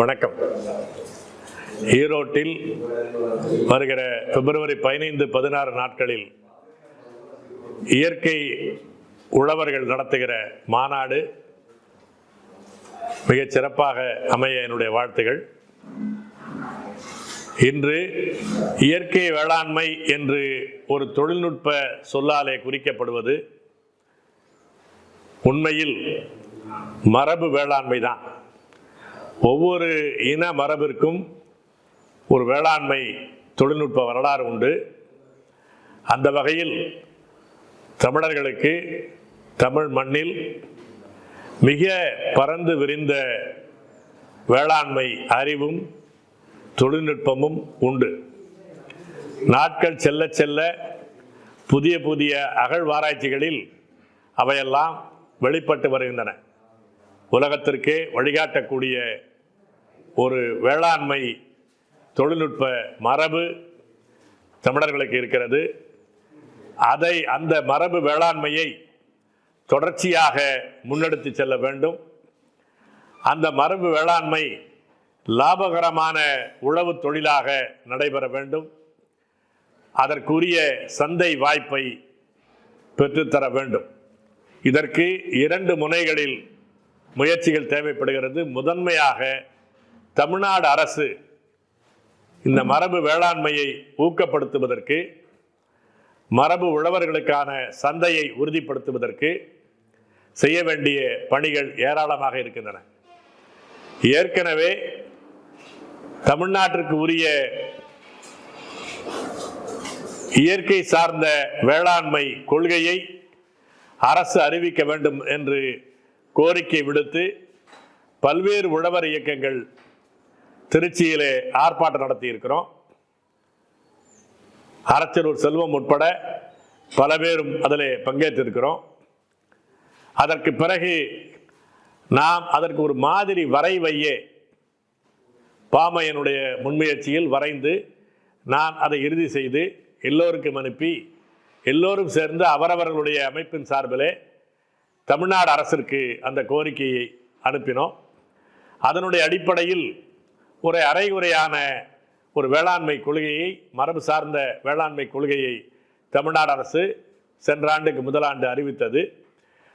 வணக்கம். ஈரோட்டில் வருகிற பிப்ரவரி பதினைந்து பதினாறு நாட்களில் இயற்கை உழவர்கள் நடத்துகிற மாநாடு மிகச் சிறப்பாக அமைய என்னுடைய வாழ்த்துகள். இன்று இயற்கை வேளாண்மை என்று ஒரு தொழில்நுட்ப சொல்லாலே குறிக்கப்படுவது உண்மையில் மரபு வேளாண்மை தான். ஒவ்வொரு இன மரபிற்கும் ஒரு வேளாண்மை தொழில்நுட்ப வரலாறு உண்டு. அந்த வகையில் தமிழர்களுக்கு தமிழ் மண்ணில் மிக பறந்து விரிந்த வேளாண்மை அறிவும் தொழில்நுட்பமும் உண்டு. நாட்கள் செல்ல செல்ல புதிய புதிய அகழ்வாராய்ச்சிகளில் அவையெல்லாம் வெளிப்பட்டு வருகின்றன. உலகத்திற்கே வழிகாட்டக்கூடிய ஒரு வேளாண்மை தொழில்நுட்ப மரபு தமிழர்களுக்கு இருக்கிறது. அதை அந்த மரபு வேளாண்மையை தொடர்ச்சியாக முன்னெடுத்து செல்ல வேண்டும். அந்த மரபு வேளாண்மை லாபகரமான உழவு தொழிலாக நடைபெற வேண்டும். அதற்குரிய சந்தை வாய்ப்பை பெற்றுத்தர வேண்டும். இதற்கு இரண்டு முனைகளில் முயற்சிகள் தேவைப்படுகிறது. முதன்மையாக தமிழ்நாடு அரசு இந்த மரபு வேளாண்மையை ஊக்கப்படுத்துவதற்கு மரபு உழவர்களுக்கான சந்தையை உறுதிப்படுத்துவதற்கு செய்ய வேண்டிய பணிகள் ஏராளமாக இருக்கின்றன. ஏற்கனவே தமிழ்நாட்டிற்கு உரிய இயற்கை சார்ந்த வேளாண்மை கொள்கையை அரசு அறிவிக்க வேண்டும் என்று கோரிக்கை விடுத்து பல்வேறு உழவர் இயக்கங்கள் திருச்சியிலே ஆர்ப்பாட்டம் நடத்தி இருக்கிறோம் அரச்சலூர் செல்வம் உட்பட பல பேரும் அதில் பங்கேற்றிருக்கிறோம். அதற்கு பிறகு நாம் அதற்கு ஒரு மாதிரி வரைவையே பாமையனுடைய முன்முயற்சியில் வரைந்து நான் அதை இறுதி செய்து எல்லோருக்கும் அனுப்பி எல்லோரும் சேர்ந்து அவரவர்களுடைய அமைப்பின் சார்பிலே தமிழ்நாடு அரசிற்கு அந்த கோரிக்கையை அனுப்பினோம். அதனுடைய அடிப்படையில் ஒரு அரைகுறையான ஒரு வேளாண்மை கொள்கையை மரபு சார்ந்த வேளாண்மை கொள்கையை தமிழ்நாடு அரசு சென்ற ஆண்டுக்கு முதலாண்டு அறிவித்தது.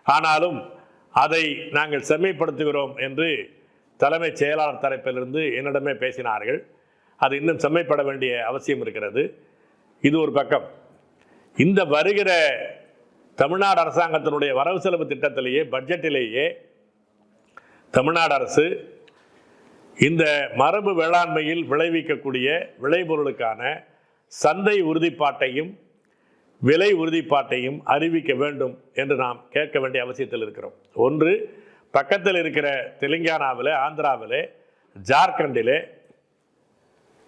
ஆனாலும் அதை நாங்கள் செம்மைப்படுத்துகிறோம் என்று தலைமைச் செயலாளர் தரப்பிலிருந்து என்னிடமே பேசினார்கள். அது இன்னும் செம்மைப்பட வேண்டிய அவசியம் இருக்கிறது. இது ஒரு பக்கம். இந்த வருகிற தமிழ்நாடு அரசாங்கத்தினுடைய வரவு செலவு திட்டத்திலேயே பட்ஜெட்டிலேயே தமிழ்நாடு அரசு இந்த மரபு வேளாண்மையில் விளைவிக்கக்கூடிய விளைபொருளுக்கான சந்தை உறுதிப்பாட்டையும் விலை உறுதிப்பாட்டையும் அறிவிக்க வேண்டும் என்று நாம் கேட்க வேண்டிய அவசியத்தில் இருக்கிறோம். ஒன்று பக்கத்தில் இருக்கிற தெலுங்கானாவில் ஆந்திராவில் ஜார்க்கண்டிலே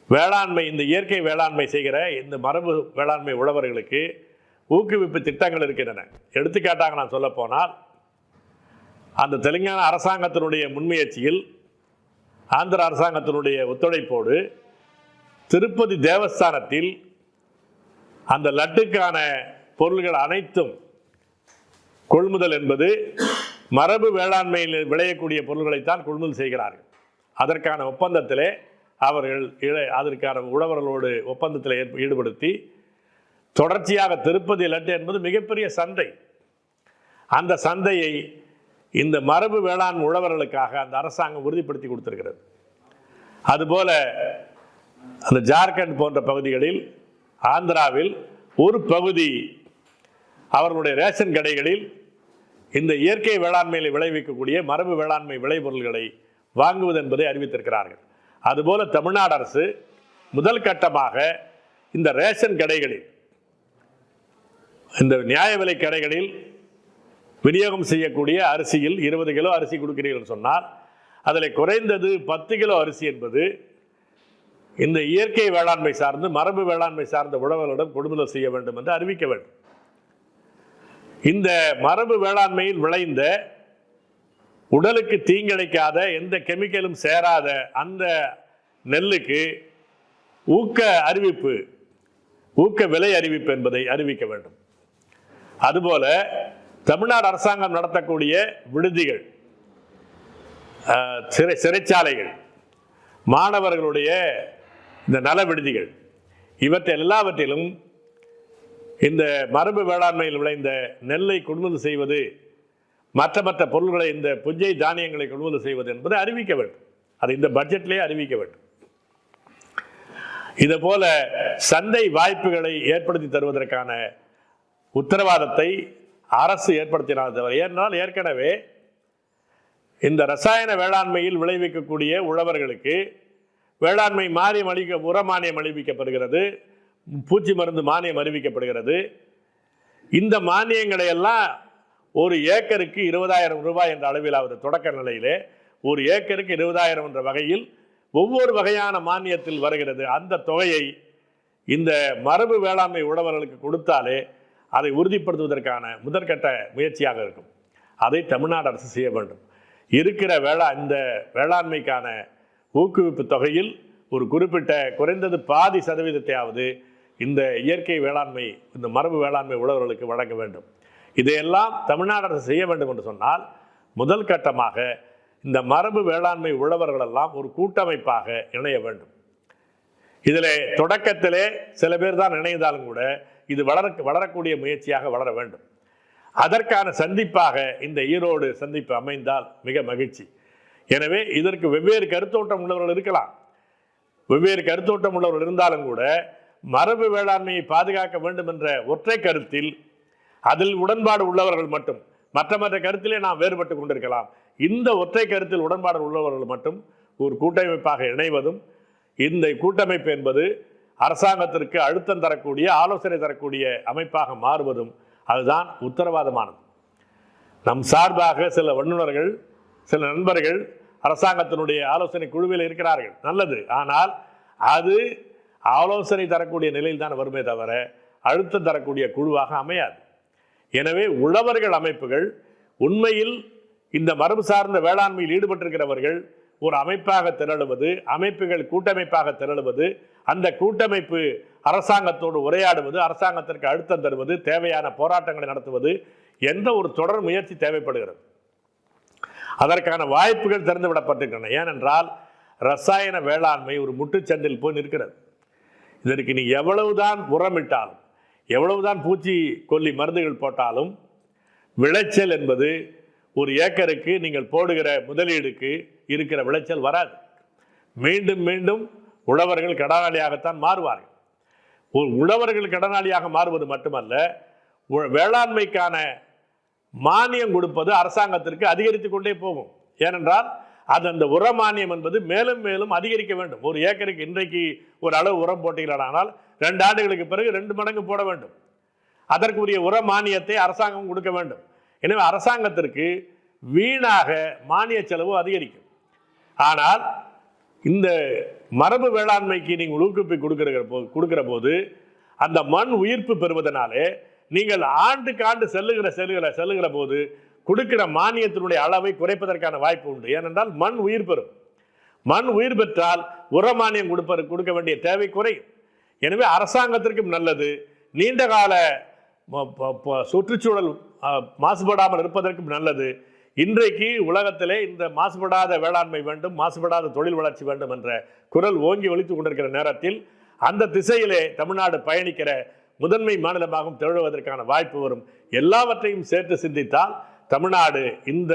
வேளாண்மை இந்த இயற்கை வேளாண்மை செய்கிற இந்த மரபு வேளாண்மை உழவர்களுக்கு ஊக்குவிப்பு திட்டங்கள் இருக்கின்றன. எடுத்துக்காட்டாக நான் சொல்லப்போனால் அந்த தெலுங்கானா அரசாங்கத்தினுடைய முன்முயற்சியில் ஆந்திர அரசாங்கத்தினுடைய ஒத்துழைப்போடு திருப்பதி தேவஸ்தானத்தில் அந்த லட்டுக்கான பொருள்கள் அனைத்தும் கொள்முதல் என்பது மரபு வேளாண்மையில் விளையக்கூடிய பொருள்களைத்தான் கொள்முதல் செய்கிறார்கள். அதற்கான ஒப்பந்தத்திலே அவர்கள் இழ- அதற்கான உழவர்களோடு ஒப்பந்தத்தில் ஏற்ப- ஈடுபடுத்தி தொடர்ச்சியாக திருப்பதி லட்டு என்பது மிகப்பெரிய சந்தை. அந்த சந்தையை இந்த மரபு வேளாண் உழவர்களுக்காக அந்த அரசாங்கம் உறுதிப்படுத்தி கொடுத்திருக்கிறது. அதுபோல அந்த ஜார்க்கண்ட் போன்ற பகுதிகளில் ஆந்திராவில் ஒரு பகுதி அவர்களுடைய ரேஷன் கடைகளில் இந்த இயற்கை வேளாண்மையில் விளைவிக்கக்கூடிய மரபு வேளாண்மை விளைபொருள்களை வாங்குவது என்பதை அறிவித்திருக்கிறார்கள். அதுபோல தமிழ்நாடு அரசு முதல் கட்டமாக இந்த ரேஷன் கடைகளில் இந்த நியாய விலை கடைகளில் விநியோகம் செய்யக்கூடிய அரிசியில் இருபது கிலோ அரிசி கொடுக்கிறீர்கள் சொன்னால் அதில் குறைந்தது பத்து கிலோ அரிசி என்பது இந்த இயற்கை வேளாண்மை சார்ந்து மரபு வேளாண்மை சார்ந்த உழவர்களிடம் கொள்முதல் செய்ய வேண்டும் என்று அறிவிக்க வேண்டும். இந்த மரபு வேளாண்மையில் விளைந்த உடலுக்கு தீங்கிழைக்காத எந்த கெமிக்கலும் சேராத அந்த நெல்லுக்கு ஊக்க அறிவிப்பு ஊக்க விலை அறிவிப்பு என்பதை அறிவிக்க வேண்டும். அதுபோல தமிழ்நாடு அரசாங்கம் நடத்தக்கூடிய விடுதிகள் சிறை சிறைச்சாலைகள் மாணவர்களுடைய இந்த நல விடுதிகள் இவற்றை எல்லாவற்றிலும் இந்த மரபு வேளாண்மையில் விளைந்த நெல்லை கொள்முதல் செய்வது மற்ற மற்ற பொருள்களை இந்த புஞ்சை தானியங்களை கொள்முதல் செய்வது என்பதை அறிவிக்க வேண்டும். அது இந்த பட்ஜெட்லேயே அறிவிக்க வேண்டும். இது போல சந்தை வாய்ப்புகளை ஏற்படுத்தி தருவதற்கான உத்தரவாதத்தை அரசு ஏற்படுத்தினால் தவிர ஏனென்றால் ஏற்கனவே இந்த ரசாயன வேளாண்மையில் விளைவிக்கக்கூடிய உழவர்களுக்கு வேளாண்மை மானியம் அளிக்க உர மானியம் அறிவிக்கப்படுகிறது பூச்சி மருந்து மானியம் அறிவிக்கப்படுகிறது. இந்த மானியங்களை எல்லாம் ஒரு ஏக்கருக்கு இருபதாயிரம் ரூபாய் என்ற அளவிலாவது தொடக்க நிலையிலே ஒரு ஏக்கருக்கு இருபதாயிரம் என்ற வகையில் ஒவ்வொரு வகையான மானியத்தில் வருகிறது. அந்த தொகையை இந்த மரபு வேளாண்மை உழவர்களுக்கு கொடுத்தாலே அதை உறுதிப்படுத்துவதற்கான முதற்கட்ட முயற்சியாக இருக்கும். அதை தமிழ்நாடு அரசு செய்ய வேண்டும். இருக்கிற வேளா இந்த வேளாண்மைக்கான ஊக்குவிப்பு தொகையில் ஒரு குறிப்பிட்ட குறைந்தது பாதி சதவீதத்தையாவது இந்த இயற்கை வேளாண்மை இந்த மரபு வேளாண்மை உழவர்களுக்கு வழங்க வேண்டும். இதையெல்லாம் தமிழ்நாடு அரசு செய்ய வேண்டும் என்று சொன்னால் முதல் கட்டமாக இந்த மரபு வேளாண்மை உழவர்களெல்லாம் ஒரு கூட்டமைப்பாக இணைய வேண்டும். இதில் தொடக்கத்திலே சில பேர் தான் இணைந்தாலும் கூட இது வளர வளரக்கூடிய முயற்சியாக வளர வேண்டும். அதற்கான சந்திப்பாக இந்த ஈரோடு சந்திப்பு அமைந்தால் மிக மகிழ்ச்சி. எனவே இதற்கு வெவ்வேறு கருத்தோட்டம் உள்ளவர்கள் இருக்கலாம். வெவ்வேறு கருத்தோட்டம் உள்ளவர்கள் இருந்தாலும் கூட மரபு வேளாண்மையை பாதுகாக்க வேண்டும் என்ற ஒற்றை கருத்தில் அதில் உடன்பாடு உள்ளவர்கள் மட்டும் மற்ற மற்ற கருத்திலே நாம் வேறுபட்டு கொண்டிருக்கலாம். இந்த ஒற்றை கருத்தில் உடன்பாடு உள்ளவர்கள் மட்டும் ஒரு கூட்டமைப்பாக இணைவதும் இந்த கூட்டமைப்பு என்பது அரசாங்கத்திற்கு அழுத்தம் தரக்கூடிய ஆலோசனை தரக்கூடிய அமைப்பாக மாறுவதும் அதுதான் உத்தரவாதமானது. நம் சார்பாக சில வல்லுநர்கள் சில நண்பர்கள் அரசாங்கத்தினுடைய ஆலோசனை குழுவில் இருக்கிறார்கள். நல்லது. ஆனால் அது ஆலோசனை தரக்கூடிய நிலையில் தான் வருமே தவிர அழுத்தம் தரக்கூடிய குழுவாக அமையாது. எனவே உழவர்கள் அமைப்புகள் உண்மையில் இந்த மரபு சார்ந்த வேளாண்மையில் ஈடுபட்டிருக்கிறவர்கள் ஒரு அமைப்பாக திரளுவது அமைப்புகள் கூட்டமைப்பாக திரளுவது அந்த கூட்டமைப்பு அரசாங்கத்தோடு உரையாடுவது அரசாங்கத்திற்கு அழுத்தம் தருவது தேவையான போராட்டங்களை நடத்துவது எந்த ஒரு தொடர் முயற்சி தேவைப்படுகிறது. அதற்கான வாய்ப்புகள் திறந்துவிடப்பட்டிருக்கின்றன. ஏனென்றால் ரசாயன வேளாண்மை ஒரு முட்டுச்சந்தில் போய் நிற்கிறது. இதற்கு நீ எவ்வளவுதான் உரமிட்டாலும் எவ்வளவுதான் பூச்சி கொல்லி மருந்துகள் போட்டாலும் விளைச்சல் என்பது ஒரு ஏக்கருக்கு நீங்கள் போடுகிற முதலீடுக்கு இருக்கிற விளைச்சல் வராது. மீண்டும் மீண்டும் உழவர்கள் கடனாளியாகத்தான் மாறுவார்கள். ஒரு உழவர்கள் கடனாளியாக மாறுவது மட்டுமல்ல வேளாண்மைக்கான மானியம் கொடுப்பது அரசாங்கத்திற்கு அதிகரித்து கொண்டே போகும். ஏனென்றால் அது அந்த உர மானியம் என்பது மேலும் மேலும் அதிகரிக்க வேண்டும். ஒரு ஏக்கருக்கு இன்றைக்கு ஒரு அளவு உரம் போட்டீர்களானால் ரெண்டு ஆண்டுகளுக்கு பிறகு ரெண்டு மடங்கு போட வேண்டும். அதற்குரிய உர மானியத்தை அரசாங்கம் கொடுக்க வேண்டும். எனவே அரசாங்கத்திற்கு வீணாக மானிய செலவு அதிகரிக்கும். ஆனால் இந்த மரபு வேளாண்மைக்கு நீங்கள் ஊக்குவிப்பு கொடுக்கிற போ கொடுக்கிற போது அந்த மண் உயிர்ப்பு பெறுவதனாலே நீங்கள் ஆண்டுக்கு ஆண்டு செல்லுகிற செல்லுகிற செல்லுகிற போது கொடுக்கிற மானியத்தினுடைய அளவை குறைப்பதற்கான வாய்ப்பு உண்டு. ஏனென்றால் மண் உயிர் பெறும். மண் உயிர் பெற்றால் உர மானியம் கொடுப்ப கொடுக்க வேண்டிய தேவை குறையும். எனவே அரசாங்கத்திற்கும் நல்லது. நீண்ட கால சுற்றுச்சூழல் மாசுபடாமல் இருப்பதற்கும் நல்லது. இன்றைக்கு உலகத்திலே இந்த மாசுபடாத வேளாண்மை வேண்டும் மாசுபடாத தொழில் வளர்ச்சி வேண்டும் என்ற குரல் ஓங்கி ஒழித்துக் கொண்டிருக்கிற நேரத்தில் அந்த திசையிலே தமிழ்நாடு பயணிக்கிற முதன்மை மாநிலமாகவும் திகழ்வதற்கான வாய்ப்பு வரும். எல்லாவற்றையும் சேர்த்து சிந்தித்தால் தமிழ்நாடு இந்த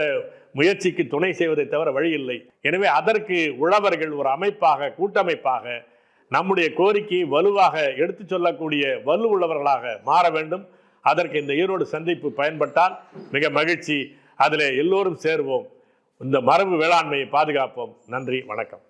முயற்சிக்கு துணை செய்வதை தவிர வழி இல்லை எனவே அதற்கு உழவர்கள் ஒரு அமைப்பாக கூட்டமைப்பாக நம்முடைய கோரிக்கையை வலுவாக எடுத்துச் சொல்லக்கூடிய வலு உள்ளவர்களாக மாற வேண்டும். அதற்கு இந்த ஈரோடு சந்திப்பு பயன்பட்டால் மிக மகிழ்ச்சி. அதில் எல்லோரும் சேர்வோம். இந்த மரபு வேளாண்மையை பாதுகாப்போம். நன்றி வணக்கம்.